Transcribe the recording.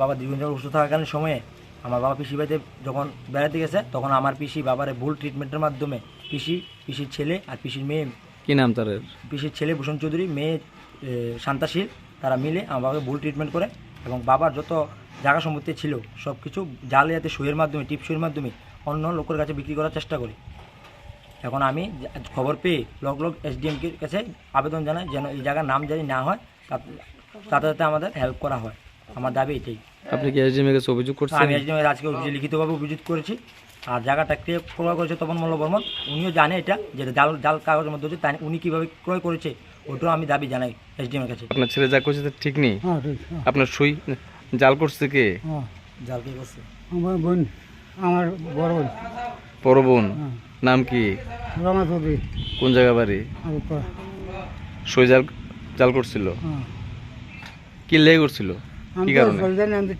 বাবা দীর্ঘদিন অসুস্থ থাকাকালীন সময়ে আমার বাবা পিসি বাড়িতে যখন বেড়াতে গেছে তখন আমার পিসি বাবারে ভুল ট্রিটমেন্টের মাধ্যমে পিসি পিসির ছেলে আর পিসির মেয়ে কি নাম তার? পিসির ছেলে ভূষণ চৌধুরী মেয়ে শান্তাশীল তারা মিলে আমার বাবাকে ভুল ট্রিটমেন্ট করে এবং বাবার যত জায়গা সম্পত্তি ছিল সব কিছু জালিয়াতে সুয়ের মাধ্যমে টিপ সুয়ের মাধ্যমে অন্য লোকের কাছে বিক্রি করার চেষ্টা করি। এখন আমি খবর পেয়ে লগ লগ এসডিএমকে কাছে আবেদন জানাই যেন এই জায়গার নাম জানি না হয় তাতে যাতে আমাদের হেল্প করা হয়। আমার দাবি এটাই। আপনি কি এসডিএম এর কাছে অভিযোগ করছেন? আমি এসডিএম আজকে অভিযোগ লিখিতভাবে অভিযোগ করেছি। আর জায়গাটা কে ক্রয় করেছে তপন মল্ল বর্মন। উনিও জানে এটা যে জাল জাল কাগজের মধ্যে হচ্ছে তাই উনি কীভাবে ক্রয় করেছে ওটাও আমি দাবি জানাই এসডিএম এর কাছে। আপনার ছেলে যা করছে তা ঠিক নেই? হ্যাঁ ঠিক হ্যাঁ, আপনার সই জাল করছে কে? হ্যাঁ। জাল কে করছে? আমার বোন আমার বড় বোন। বড় বোন? হ্যাঁ। নাম কি? রমা চৌধুরী কোন জায়গা বাড়ি? সই জাল জাল করছিল? হ্যাঁ। কি লেগে করছিল? আমি কি তো কারণে চলে জানি আমি তো